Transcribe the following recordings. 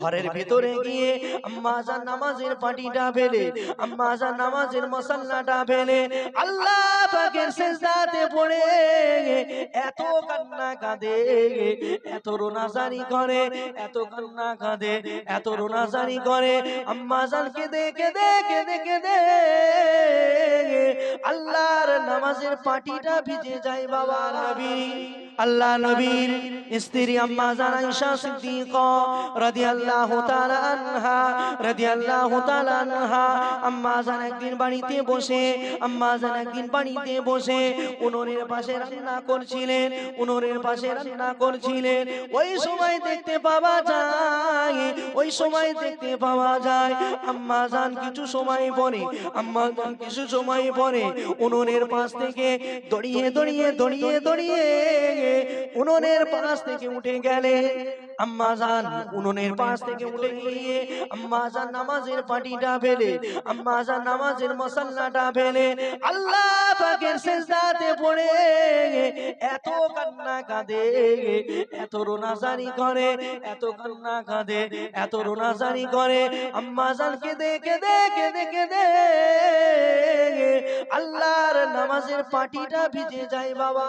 ঘরের ভিতরে গিয়ে আম্মাজা নামাজের পাটিটা ফেলে আম্মাজা নামাজের মশাল্লাটা ফেলে আল্লাহ পাকের সেজদাতে পড়ে এত কান্না কাঁদে এত রোনাজারি করে এত কান্না কাঁদে এত রোনাজারি করে আম্মাজান কেঁদে কেঁদে কেঁদে কেঁদে আল্লাহর নামাজের পাটিটা ভিজে যায় বাবা নবী আল্লাহ নবীর স্ত্রী আম্মা জান আয়েশা সিদ্দিকা রাদিয়াল্লাহু তাআলা আনহা, রাদিয়াল্লাহু তাআলা আনহা। আম্মা জান একদিন বাড়িতে বসে, আম্মা জান একদিন বাড়িতে বসে, উনুনের পাশে রান্না করছিলেন, উনুনের পাশে রান্না করছিলেন। ওই সময় দেখতে পাওয়া যায়, ওই সময় দেখতে পাওয়া যায়, আম্মা জান কিছু সময় পরে, আম্মা জান কিছু সময় পরে উনুনের পাশ থেকে দড়িয়ে দড়িয়ে দড়িয়ে দড়িয়ে উনুনের পাশ থেকে উঠে গেলে আম্মা জান উনুনের পাশ থেকে উঠে গিয়ে আম্মা জান নামাজের পাটিটা ফেলে, আম্মা জান নামাজের মশাল্লাটা ফেলে, আল্লাহ পাকের সেজদাতে পড়ে এত কান্না কাঁদে, এত রোনাজারি করে, এত কান্না কাঁদে, এত রোনাজারি করে, আম্মা জান কেঁদে কেঁদে কেঁদে কেঁদে আল্লাহর নামাজের পাটিটা ভিজে যায় বাবা,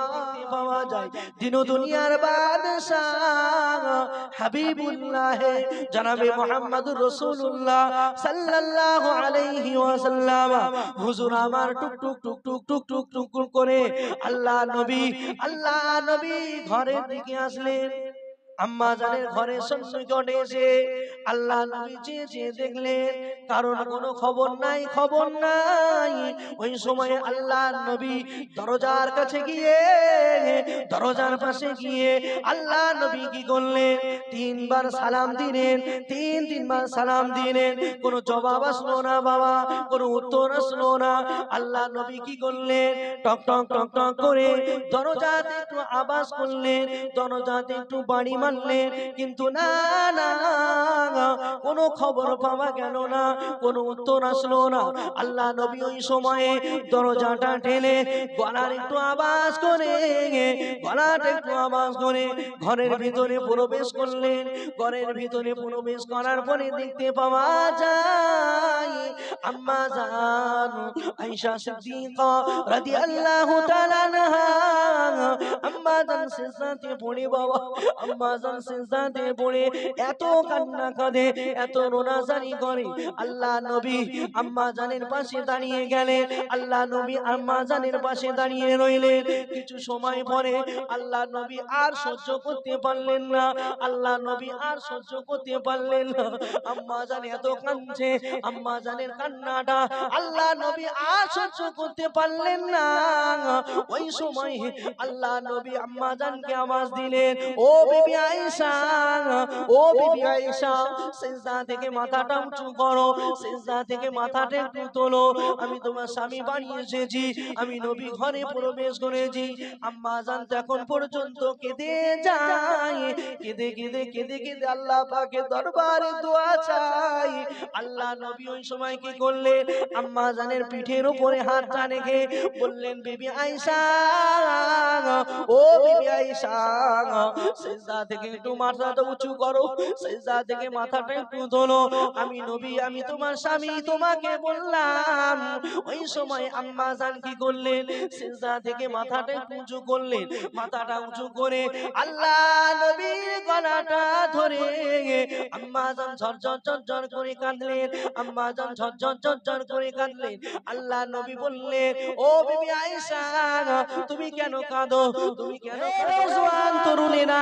পাওয়া যায়। দিন দুনিয়ার বাদশাহ হাবিবুল্লাহ, জানাবে মোহাম্মদ রসুল্লাহ সাল্লাল্লাহু আলাইহি ওয়াসাল্লাম। হুজুর আমার টুক টুক টুক টুক টুক টুক টুক করে আল্লাহ নবী আল্লাহ নবী ঘরের দিকে আসলেন। আম্মা জানের ঘরে সন্নিকটে এসে আল্লাহ নবী চেয়ে চেয়ে দেখলেন কারণ কোনো খবর নাই খবর নাই। ওই সময় আল্লাহ নবী দরজার কাছে গিয়ে দরজার পাশে গিয়ে আল্লাহ নবী কি করলেন? তিনবার সালাম দিলেন তিন তিনবার সালাম দিলেন। কোনো জবাব আসলো না বাবা। কোনো উত্তর আসলো না। আল্লাহ নবী কি করলেন? টক টক টক টক করে দরজাতে একটু আওয়াজ করলেন দরজাতে একটু বাড়ি মারলেন কিন্তু না না কোনো খবর পাওয়া গেল না, কোনো উত্তর আসলো না। আল্লাহ নবী ওই সময়ে দরজাটা ঠেলে গলার একটু আওয়াজ করে, গলাটা একটু আওয়াজ করে ঘরের ভিতরে প্রবেশ করলেন। ঘরের ভিতরে প্রবেশ করার পরে দেখতে পাওয়া যায়, আম্মা জান, আয়েশা সিদ্দিকা রাদিয়াল্লাহু তাআলা আম্মা জান সিজদাতে পড়ে বাবা, আম্মা জান সিজদাতে পড়ে এত কান্না এত করে। আল্লাহ নবী আম্মা জানের পাশে দাঁড়িয়ে গেলেন। আল্লাহ নবী আম্মা জানের পাশে দাঁড়িয়ে রইলেন। কিছু সময় পরে আল্লাহ নবী আর সহ্য করতে পারলেন না। আল্লাহ নবী আর সহ্য করতে পারলেন না। আম্মা জান এত কাঁদছে, আম্মা জানের কান্নাটা আল্লাহ নবী আর সহ্য করতে পারলেন না। ওই সময় আল্লাহ নবী আম্মা জানকে আওয়াজ দিলেন, ও বিবি আয়েশা ও বিবি আয়েশা সিজদা থেকে মাথাটা উঁচু করো সিজদা থেকে মাথাটা একটু তোলো। আমি তোমার স্বামী বাড়ি এসেছি আমি নবী ঘরে প্রবেশ করেছি। আম্মা জান এখন পর্যন্ত কেঁদে যায়। কেঁদে কেঁদে কেঁদে কেঁদে আল্লাহ পাকে দরবারে দোয়া চাই। আল্লাহ নবী ওই সময় কি করলেন আম্মা জানের পিঠের উপরে হাতটা রেখে বললেন বিবি আয়েশা ও বিবি আয়েশা সেজদা থেকে একটু মাথাটা উঁচু করো সেজদা থেকে মাথাটা একটু তোলো আমি নবী আমি তোমার স্বামী তোমাকে বললাম। ওই সময় আম্মা জান কি করলেন? সেজদা থেকে মাথাটা একটু উঁচু করলেন। মাথাটা উঁচু করে আল্লাহ নবীর গলাটা ধরে আম্মা জান ঝরঝর ঝরঝর করে কাঁদলেন। আম্মা জান ঝরঝর ঝরঝর করে কাঁদলেন। আল্লাহ নবী বললেন ও বিবি আয়েশা তুমি কেন কাঁদো? তুমি কেন কাঁদো? জওয়ান তরুণেরা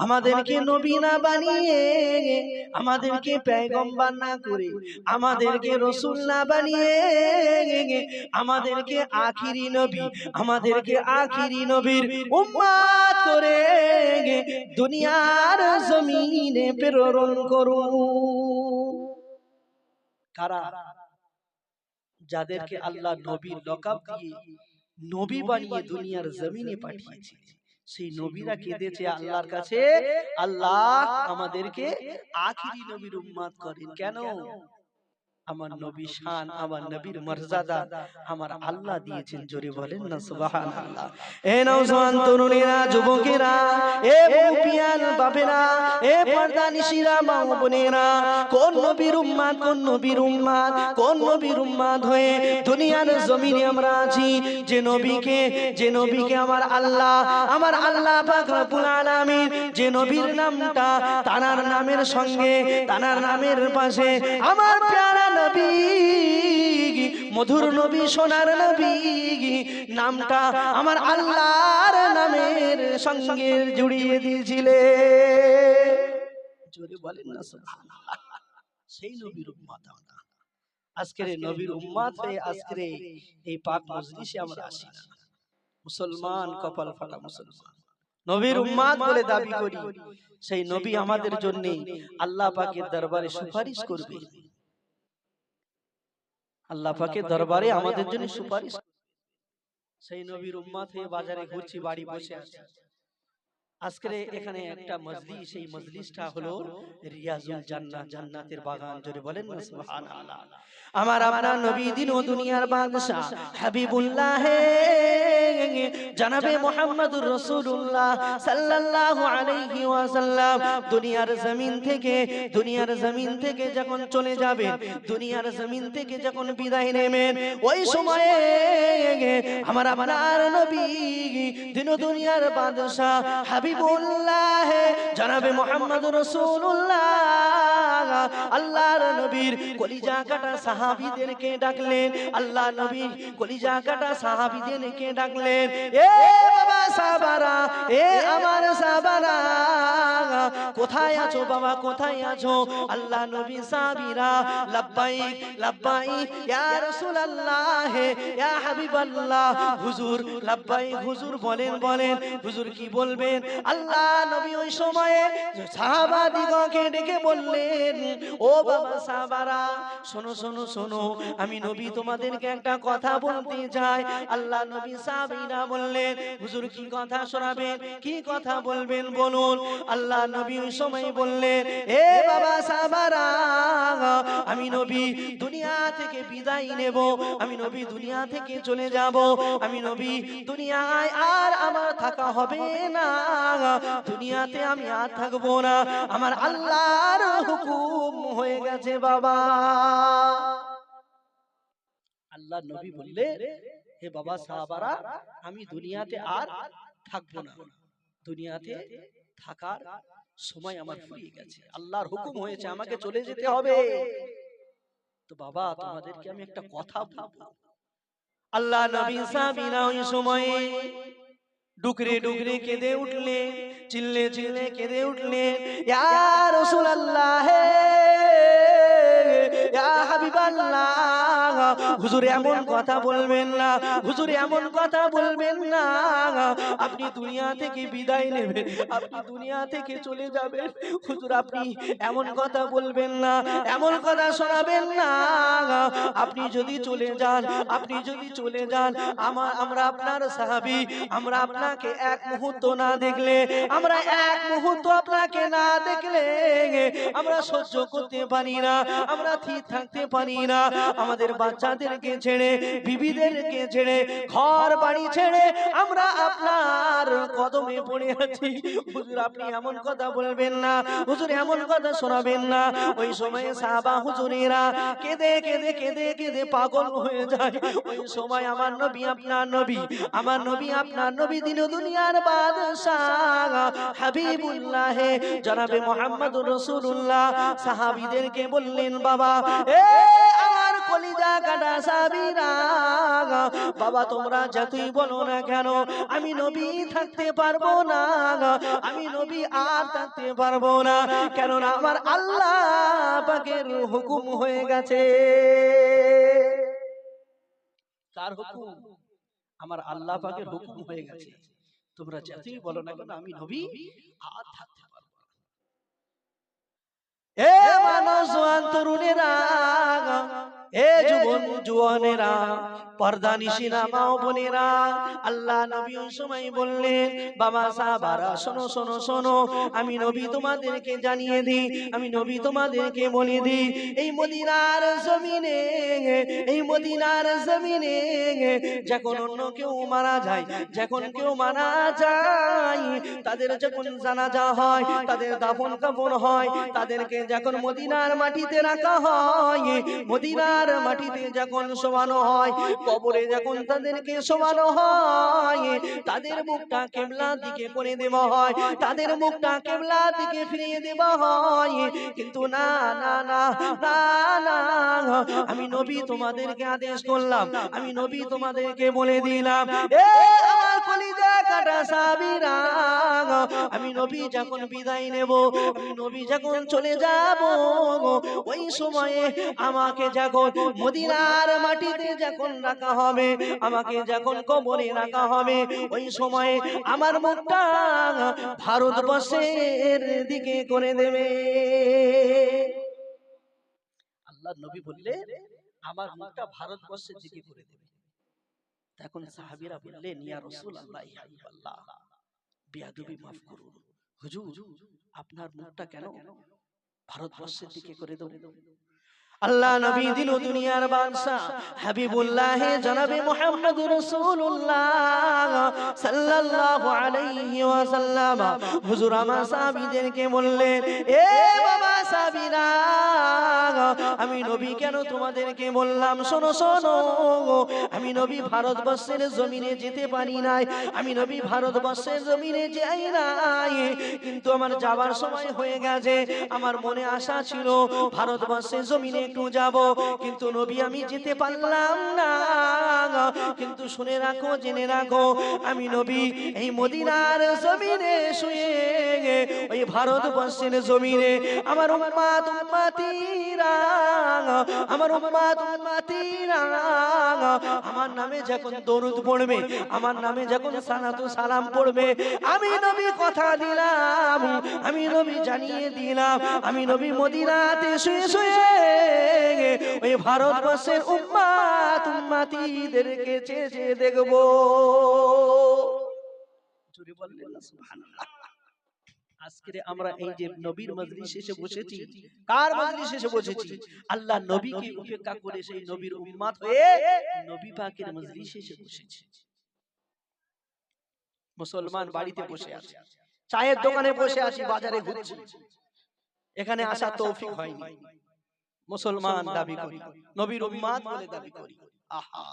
আমাদেরকে নবী না বানিয়ে আমাদেরকে পেগম্বার না করে আমাদেরকে রসুল না বানিয়ে আমাদেরকে আখিরি নবী আমাদেরকে আখিরি নবীর করে দুনিয়ার জমিনে প্রেরণ করুন কারা। যাদেরকে আল্লাহ নবী লকাব দিয়ে নবী বানিয়ে দুনিয়ার জমিনে পাঠিয়েছে। সেই নবীরা কেঁদেছে আল্লাহর কাছে। আল্লাহ আমাদেরকে আখিরি নবীর উম্মাদ করেন। কেন? আমার নবী শান আমার নবীর মর্যাদা আমার আল্লাহ দিয়েছেন জোরে বলেন না সুবহানাল্লাহ। এ তরুণেরা যুবকেরা এ মুপিয়ান এ পর্দানিশিরা মা বোনেরা কোন নবীর উম্মাদ কোন নবীর উম্মাদ কোন নবীর উম্মাদ হয়ে দুনিয়ার জমিনে আমরা আছি যে নবীকে যে নবীকে আমার আল্লাহ আমার আল্লাহ পাক রব্বুল আলামিন যে নবীর নামটা তানার নামের সঙ্গে তানার নামের পাশে আমার প্যারা নবী মধুর নবী সোনার নবী নামটা আমার আল্লাহর নামের সঙ্গে জুড়িয়ে দিয়েছিলে। জোরে বলেন না সুবহানাল্লাহ। সেই নবীর আমরা। আজকের নবীর হয়ে আজকের এই- এই পাক মজলিসে আমরা আসি না মুসলমান কপাল ফাটা মুসলমান। নবীর উম্মাদ বলে দাবি করি সেই নবী আমাদের জন্য আল্লাহ পাকের দরবারে সুপারিশ করবে। আল্লাহ পাকের দরবারে আমাদের জন্য সুপারিশ সেই নবীর উম্মাদ হয়ে বাজারে ঘুরছি বাড়ি বসে আছি। আজকের এখানে একটা মজলিস সেই মজলিসটা হলো রিয়াজুল জান্নাত জান্নাতের বাগান জোরে বলেন না সুবহানাল্লাহ। আমার আপনার নবী দিন ও দুনিয়ার বাদশা হাবিবুল্লাহ হে জানাবে মুহাম্মদুর রাসূলুল্লাহ সাল্লাল্লাহু আলাইহি ওয়াসাল্লাম। দুনিয়ার জমিন থেকে দুনিয়ার জমিন থেকে যখন চলে যাবেন দুনিয়ার জমিন থেকে যখন বিদায় নেবেন ওই সময়ে আমার আপনার নবী দিন ও দুনিয়ার বাদশা হাবিবুল্লাহ, জনাবে মোহাম্মদ রসুল্লাহ আল্লাহর নবীর কলিজা কাটা সাহাবিদেরকে ডাকলেন আল্লাহ নবীর কলিজা কাটা সাহাবিদেরকে ডাকলেন। এ বাবা সাহাবারা এ আমার সাহাবারা কোথায় আছো বাবা, কোথায় আছো? আল্লাহ নবী লাব্বাইক ইয়া ইয়া হুজুর হুজুর বলেন বলেন। হুজুর কি বলবেন? আল্লাহ নবী ওই সময়ে ডেকে বললেন, ও বাবা শোনো শোনো শোনো, আমি নবী তোমাদেরকে একটা কথা বলতে চাই। আল্লাহ নবী সাহাবীরা বললেন, হুজুর কি কথা শোনাবেন কি কথা বলবেন বলুন? আল্লাহ নবী ওই সময় বললেন এ বাবা সাহাবারা আমি নবী দুনিয়া থেকে বিদায় নেব আমি নবী দুনিয়া থেকে চলে যাব আমি নবী দুনিয়ায় আর আমার থাকা হবে না দুনিয়াতে আমি আর থাকব না আমার আল্লাহর হুকুম হয়ে গেছে বাবা। আল্লাহ নবী বললে হে বাবা সাহাবারা আমি দুনিয়াতে আর থাকব না। দুনিয়াতে থাকার সময় আমার ফুরিয়ে গেছে। আল্লাহর হুকুম হয়েছে আমাকে চলে যেতে হবে। তো বাবা তোমাদেরকে আমি একটা কথা বলব। আল্লাহ নবী সাহাবীরা ওই সময়ে ডুকরে ডুকরে কেঁদে উঠলে চিল্লে চিল্লে কেঁদে উঠলে ইয়া রাসূলুল্লাহ হে ইয়া হাবিবাল্লাহ হুজুর এমন কথা বলবেন না, হুজুর এমন কথা বলবেন না। আপনি দুনিয়া থেকে বিদায় নেবেন, আপনি দুনিয়া থেকে চলে যাবেন। হুজুর, আপনি এমন কথা বলবেন না, এমন কথা শোনাবেন না। আপনি যদি চলে যান, আপনি যদি চলে যান আমার আমরা আপনার সাহাবী, আমরা আপনাকে এক মুহূর্ত না দেখলে, আমরা এক মুহূর্ত আপনাকে না দেখলে, আমরা সহ্য করতে পারি না, আমরা ঠিক থাকতে পারি না। আমাদের বাচ্চাদেরকে ছেড়ে, বিবিদেরকে ছেড়ে ঘর বাড়ি ছেড়ে আমরা আপনার কদমে পড়ে আছি। হুজুর, আপনি এমন কথা বলবেন না। হুজুর, এমন কথা শোনাবেন না। ওই সময়ে সাহাবা হুজুরেরা কেঁদে কেঁদে কেঁদে কেঁদে পাগল হয়ে যায়। ওই সময় আমার নবী, আপনার নবী, আমার নবী, আপনার নবী দিন দুনিয়ার বাদশাহ হাবিবুল্লাহ জনাবে মোহাম্মদুর রাসূলুল্লাহ। সাহাবীদেরকে বললেন, বাবা, এ কলিজা কাটা সাবিরা বাবা, তোমরা যতই বলো না কেন, আমি নবী থাকতে পারব না আমি নবী আর থাকতে পারব না, কেননা আমার আল্লাহ পাকের হুকুম হয়ে গেছে। কার হুকুম? আমার আল্লাহ পাকের হুকুম হয়ে গেছে। তোমরা যতই বলো না কেন, আমি নবী আর থাকতে পারব না। এ মানুষ তরুণেরা এ যুবন জুয়ানেরা পর্দা নিশিনা বোনেরা। আল্লাহ নবী ওই সময় বললেন বাবা সাহাবারা শোনো শোনো শোনো আমি নবী তোমাদেরকে জানিয়ে দিই আমি নবী তোমাদেরকে বলে দিই এই মদিনার জমিনে এই মদিনার জমিনে যখন অন্য কেউ মারা যায় যখন কেউ মারা যায় তাদের যখন জানাজা হয় তাদের দাফন কাফন হয় তাদেরকে যখন মদিনার মাটিতে রাখা হয় মদিনার মাটিতে যখন শোয়ানো হয়, কবরে যখন তাদেরকে শোয়ানো হয়, তাদের মুখটা কেবলা দিকে করে দেওয়া হয়, তাদের মুখটা কেবলা দিকে ফিরিয়ে দেওয়া হয়। কিন্তু না না না না আমি নবী তোমাদেরকে আদেশ করলাম, আমি নবী তোমাদেরকে বলে দিলাম, এ আমি নবী যখন বিদায় নেব, আমি নবী যখন চলে যাব ওই সময়ে আমাকে যখন মদিনার মাটিতে যখন রাখা হবে, আমাকে যখন কবরে রাখা হবে, ওই সময়ে আমার মুখটা ভারতবর্ষের দিকে করে দেবে। আল্লাহ নবী বললে আমার মুখটা ভারতবর্ষের দিকে করে দেবে। তখন সাহাবীরা বললেন ইয়া রাসূলুল্লাহ ইয়া আল্লাহ বিয়াদবি মাফ করুন। হুজুর আপনার মুখটা কেন ভারতবর্ষের দিকে করে দেব? আল্লাহ নবী ও দুনিয়ার বাদশাহ। হাবিবুল্লাহ জনাবে মুহাম্মদুর রাসূলুল্লাহ। সাল্লাল্লাহু আলাইহি ওয়াসাল্লাম। হুজুর আমার সাহাবীদেরকে বললেন এ বাবা সাহাবীরা আমি নবী কেন তোমাদেরকে বললাম? শোনো শোনো। আমি নবী ভারতবর্ষের জমিনে যেতে পারি নাই। আমি নবী ভারতবর্ষের জমিনে যাই নাই। কিন্তু আমার যাবার সময় হয়ে গেছে। আমার মনে আশা ছিল ভারতবর্ষের জমিনে একটু যাব, কিন্তু নবী আমি যেতে পারলাম না। কিন্তু শুনে রাখো, জেনে রাখো, আমি নবী এই মদিনার জমিনে শুয়ে ওই ভারতবর্ষের জমিনে আমার উম্মাত উম্মাতিরা, আমার উম্মাত উম্মাতিরা, আমার নামে যখন দরুদ পড়বে, আমার নামে যখন সালাতু সালাম পড়বে, আমি নবী কথা দিলাম, আমি নবী জানিয়ে দিলাম, আমি নবী মদিনাতে শুয়ে শুয়ে ওই ভারতবর্ষের উম্মাত চেয়ে চেয়ে দেখব। উপেক্ষা করে সেই নবীর হয়ে নবী পাকের বসেছি। মুসলমান বাড়িতে বসে আছে, চায়ের দোকানে বসে আছি, বাজারে ঘুরছি। এখানে আসা তৌফিক হয়নি। মুসলমান দাবি করি নবীর উম্মাত বলে দাবি করি। আহা!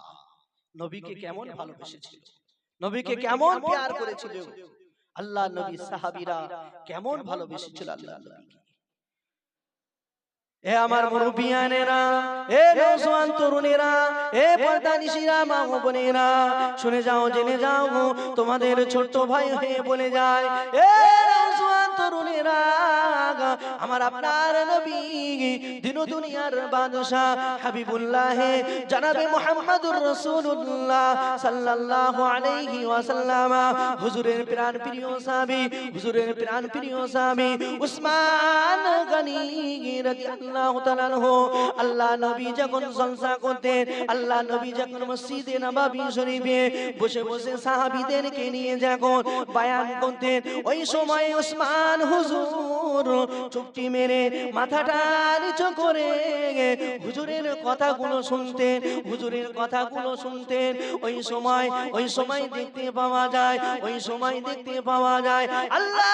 নবীকে কেমন ভালোবেসেছিল? নবীকে কেমন প্যার করেছিল? আল্লাহ নবী সাহাবীরা কেমন ভালোবেসেছিল আল্লাহ নবীকে? এ আমার মুরব্বিয়ানেরা এ নওজোয়ান তরুণেরা এ পর্দানিশিরা মা ও বোনেরা শুনে যাও জেনে যাও তোমাদের ছোট ভাই হয়ে বলে যায়। এ তরুণেরা আমার আপনার নবী, দিন দুনিয়ার বাদশাহ হাবিবুল্লাহ, জানাবে মুহাম্মাদুর রাসূলুল্লাহ সাল্লাল্লাহু আলাইহি ওয়াসাল্লাম। হুজুরের প্রাণ প্রিয় সাহাবী, হুজুরের প্রাণ প্রিয় সাহাবী উসমান গনি রাদিয়াল্লাহু তাআলা আনহু। আল্লাহ নবী যখন জলসা করতেন, আল্লাহ নবী যখন মসজিদে নববী শরীফে বসে বসে সাহাবীদেরকে নিয়ে যখন বয়ান করতেন, ওই সময় উসমান হুজুর চুপটি মেরে মাথাটা নিচু করে হুজুরের কথাগুলো শুনতেন, হুজুরের কথাগুলো শুনতেন। ওই সময় ওই সময় দেখতে পাওয়া যায়, ওই সময় দেখতে পাওয়া যায়। আল্লাহ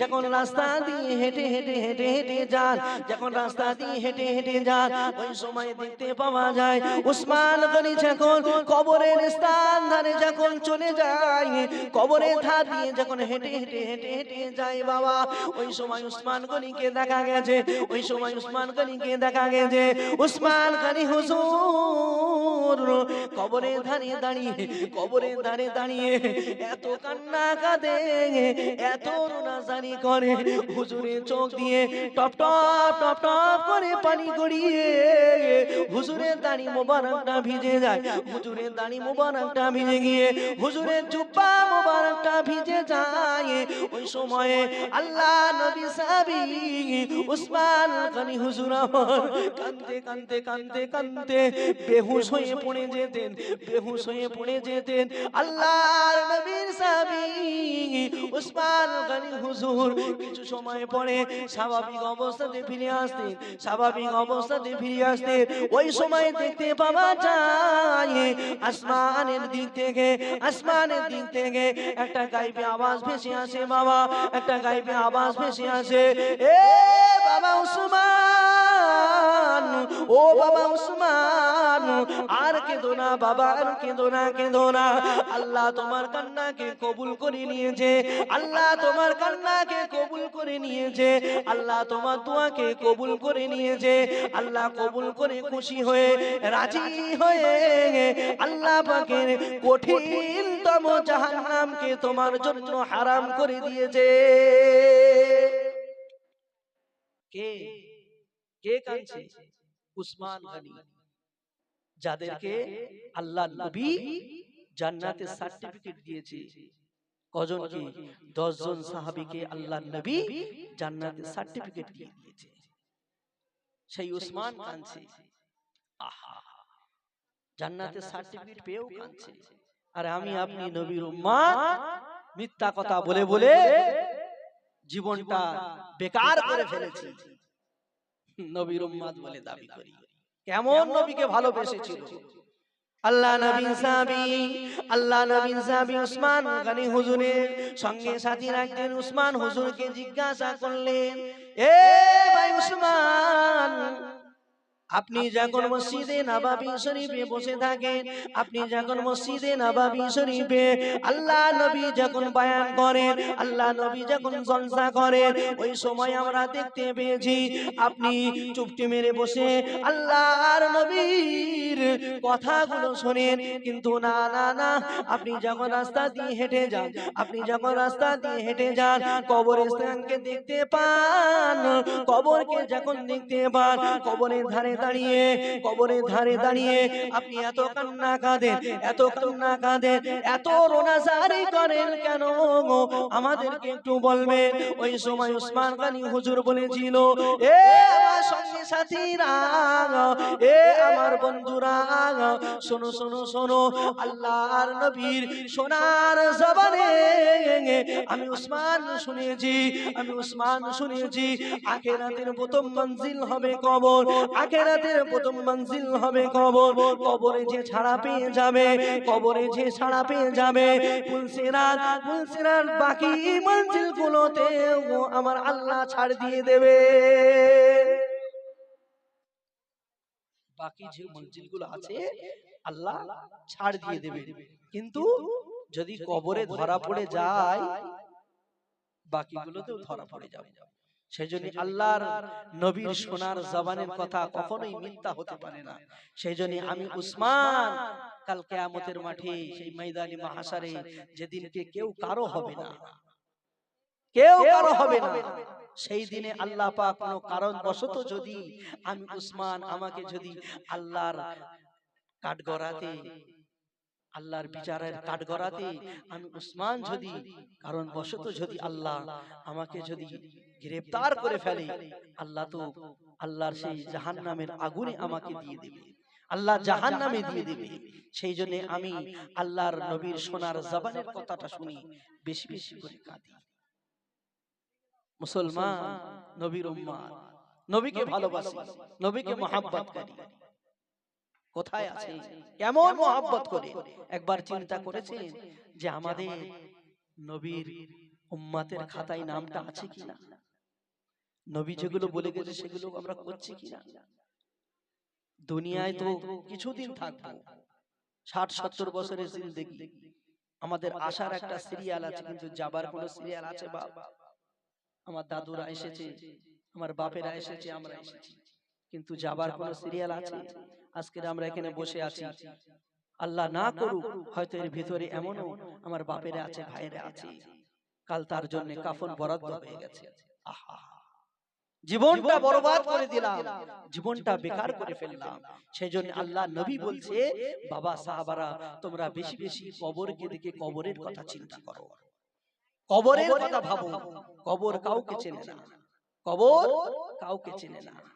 যখন রাস্তা দিয়ে হেঁটে হেঁটে হেঁটে হেঁটে যান, যখন রাস্তা দিয়ে হেঁটে হেঁটে যান, ওই সময় দেখতে পাওয়া যায় উসমান গনি যখন কবরের স্থান ধারে যখন চলে যায় কবরের ধার দিয়ে যখন হেঁটে হেঁটে হেঁটে হেঁটে যায় বাবা, ওই সময় উসমান গনিকে দেখা গেছে, ওই সময় উসমান গনিকে দেখা গেছে, উসমান গনি হুজুর, কবরে ধারে দাঁড়িয়ে, কবরে ধারে দাঁড়িয়ে এত কান্না কাঁদে, এত রোনাজানি করে, হুজুরের চোখ দিয়ে টপ টপ টপ টপ করে পানি গড়িয়ে, হুজুরের দাড়ি মোবারকটা ভিজে যায়, হুজুরের দাড়ি মোবারকটা ভিজে গিয়ে, হুজুর হুজুরের জুব্বা মোবারকটা ভিজে যায়। ওই সময়ে আল্লাহ নবী সাহাবী উসমান গনি হুজুর আমার কাঁদতে কাঁদতে কাঁদতে কাঁদতে বেহুশ হয়ে পড়ে যেতেন, বেহুশ হয়ে পড়ে যেতেন। আল্লাহর নবীর সাহাবী উসমান গনি হুজুর কিছু সময় পরে স্বাভাবিক অবস্থাতে ফিরে আসতেন, স্বাভাবিক অবস্থাতে ফিরে আসতেন। ওই সময় দেখতে পাওয়া যায় আসমানের দিক থেকে আসমানের দিক থেকে একটা গাইবে আওয়াজ ভেসে আসে বাবা, একটা গাইবে আওয়াজ ভেসে আসে। এ বাবা উসমান, ও বাবা উসমান, আর কেঁদো না বাবা, আর কেঁদো না কেঁদো না। আল্লাহ তোমার কান্নাকে কবুল করে নিয়েছে, আল্লাহ তোমার কান্নাকে কবুল করে নিয়েছে, আল্লাহ তোমার দোয়াকে কবুল করে নিয়েছে, আল্লাহ কবুল করে খুশি হয়ে, রাজি হয়ে আল্লাহ পাকের কঠিনতম জাহান্নামকে তোমার জন্য হারাম করে দিয়েছে। কে? কে উসমান যাদেরকে আল্লাহ নবী জান্নাতের সার্টিফিকেট দিয়েছে। আল্লাহ নবী জান্নাতের সার্টিফিকেট দিয়ে দিয়েছে। সেই উসমান আহা! জান্নাতের সার্টিফিকেট পেয়েও কাঁদছে। আর আমি আপনি নবীর উম্মাদ। মিথ্যা কথা বলে বলে জীবনটা বেকার করে ফেলেছি। নবীর উম্মাদ বলে দাবি করি। কেমন নবীকে ভালোবেসেছিল? আল্লাহ নবী সাহাবী আল্লাহ নবী সাহাবী উসমান গনি হুজুরের সঙ্গে সাথী রাখতেন উসমান হুজুরকে জিজ্ঞাসা করলেন এ ভাই উসমান আপনি যখন মসজিদে নবাবী শরীফে বসে থাকেন আপনি যখন মসজিদে নবাবী শরীফে আল্লাহ নবী যখন বয়ান করেন আল্লাহ নবী যখন জলসা করেন ওই সময় আমরা দেখতে পেয়েছি আপনি চুপটি মেরে বসে আল্লাহর নবীর কথাগুলো শোনেন কিন্তু না না না আপনি যখন রাস্তা দিয়ে হেঁটে যান আপনি যখন রাস্তা দিয়ে হেঁটে যান কবরস্থানকে দেখতে পান কবরকে যখন দেখতে পান কবরের ধারে দাঁড়িয়ে, কবরের ধারে দাঁড়িয়ে আপনি এত কান্না কাঁদেন, এত কান্না কাঁদেন, এত রোনাজারি করেন কেন আমাদেরকে একটু বলবেন, ওই সময় উসমান গানি হুজুর বলেছিল, এ আমার সঙ্গে সাথীরা, এ আমার বন্ধুরা, শোনো শোনো শোনো, আল্লাহর নবীর সোনার জবানে আমি উসমান শুনেছি, আমি উসমান শুনেছি, আখেরাতের প্রথম মঞ্জিল হবে কবর আখেরাতের প্রথম মঞ্জিল হবে কবর। কবরে যে ছাড়া পেয়ে যাবে, কবরে যে ছাড়া পেয়ে যাবে, ফুলসিরাত ফুলসিরাত বাকি মঞ্জিল গুলোতে আমার আল্লাহ ছাড় দিয়ে দেবে। বাকি যে মঞ্জিলগুলো আছে, আল্লাহ ছাড় দিয়ে দেবে। কিন্তু যদি কবরে ধরা পড়ে যায়, বাকিগুলোতেও ধরা পড়ে যাবে। সেই জন্য আল্লাহর নবীর সোনার জবানের কথা কখনোই মিথ্যা হতে পারে না। সেই জন্য আমি উসমান কাল কেয়ামতের মাঠে সেই ময়দানি মহাসারে যেদিনকে কেউ কারও হবে না। কেউ কারও হবে না। সেই দিনে আল্লাহ পাক কোনো কারণ বশত যদি আমি উসমান আমাকে যদি আল্লাহর কাঠগড়াতে আল্লাহর বিচারের কাঠগড়াতে আমি উসমান যদি কারণ বশত যদি আল্লাহ আমাকে যদি গ্রেফতার করে ফেলে। আল্লাহ তো আল্লাহর সেই জাহান নামের আগুনে আমাকে দিয়ে দেবে। আল্লাহ জাহান নামে দিয়ে দেবে। সেই জন্য আমি আল্লাহর নবীর সোনার জবানের কথাটা শুনি বেশি বেশি করে কাঁদি। মুসলমান নবীর নবীকে ভালোবাসি নবীকে মহাব্বত করি কোথায় আছে? কেমন মহাব্বত করে? একবার চিন্তা করেছেন যে আমাদের নবীর উম্মাতের খাতায় নামটা আছে কিনা? নবী যেগুলো বলে গেছে সেগুলো আমরা করছি কিনা? দুনিয়ায় তো কিছুদিন থাকব। ষাট সত্তর বছরের জিন্দেগি। আমাদের আসার একটা সিরিয়াল আছে কিন্তু যাবার কোনো সিরিয়াল আছে বাপ? আমার দাদুরা এসেছে আমার বাপেরা এসেছে আমরা এসেছি। কিন্তু যাবার কোন সিরিয়াল আছে? আজকে আমরা এখানে বসে আছি। আল্লাহ না করুক হয়তো এর ভিতরে এমনও আমার বাপেরা আছে ভাইরা আছে। কাল তার জন্য কাফন বরাদ্দ হয়ে গেছে। আহা জীবনটা বরবাদ করে দিলাম। জীবনটা বেকার করে ফেললাম। সেই জন্য আল্লাহ নবী বলছে বাবা সাহাবারা তোমরা বেশি বেশি কবরকে দেখে কবরের কথা চিন্তা করো। কবরের কথা ভাবো। কবর কাউকে চেনে না। কবর কাউকে চেনে না।